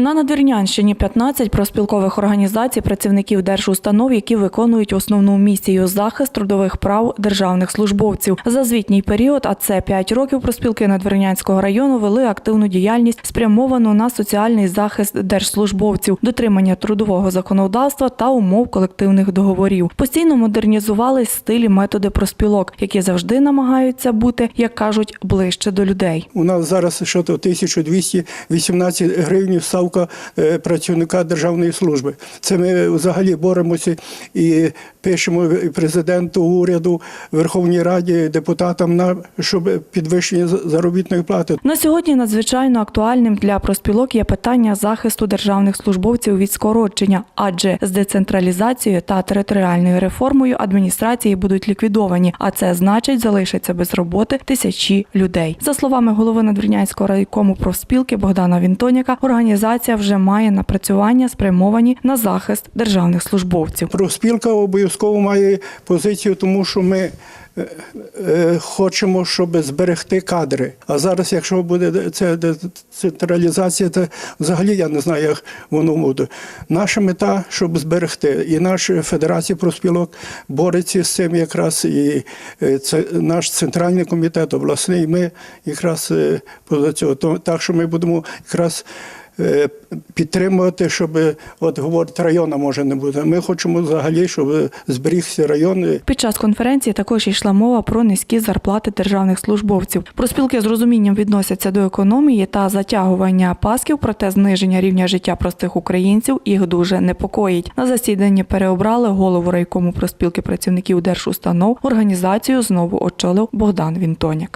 На Надвірнянщині 15 проспілкових організацій працівників держустанов, які виконують основну місію захист трудових прав державних службовців. За звітній період, а це 5 років, проспілки Надвірнянського району вели активну діяльність, спрямовану на соціальний захист держслужбовців, дотримання трудового законодавства та умов колективних договорів. Постійно модернізувались стилі методи проспілок, які завжди намагаються бути, як кажуть, ближче до людей. У нас зараз що то 1218 гривень ставка е, працівника державної служби. Це ми взагалі боремося і пишемо президенту, уряду, Верховній Раді, депутатам на щоб підвищення заробітної плати. На сьогодні надзвичайно актуальним для проспілок є питання захисту державних службовців від скорочення, адже з децентралізацією та територіальною реформою адміністрації будуть ліквідовані, а це значить залишаться без роботи тисячі людей. За словами голови Надвірнянського райкому профспілки Богдана Вінтоняка, організація вже має напрацювання спрямовані на захист державних службовців. Профспілка обов'язково має позицію, тому що ми е, е, хочемо, щоб зберегти кадри. А зараз, якщо буде це децентралізація, то взагалі я не знаю, як воно буде. Наша мета, щоб зберегти. І наша федерація профспілок бореться з цим якраз. І е, це наш центральний комітет, обласний. Ми якраз поза цього. Так що ми будемо якраз. Е, Підтримувати, щоб от говорить, району може не бути. Ми хочемо взагалі, щоб зберігся район. Під час конференції також йшла мова про низькі зарплати державних службовців. Проспілки з розумінням відносяться до економії та затягування пасків, проте зниження рівня життя простих українців їх дуже непокоїть. На засіданні переобрали голову райкому проспілки працівників держустанов. Організацію знову очолив Богдан Вінтоняк.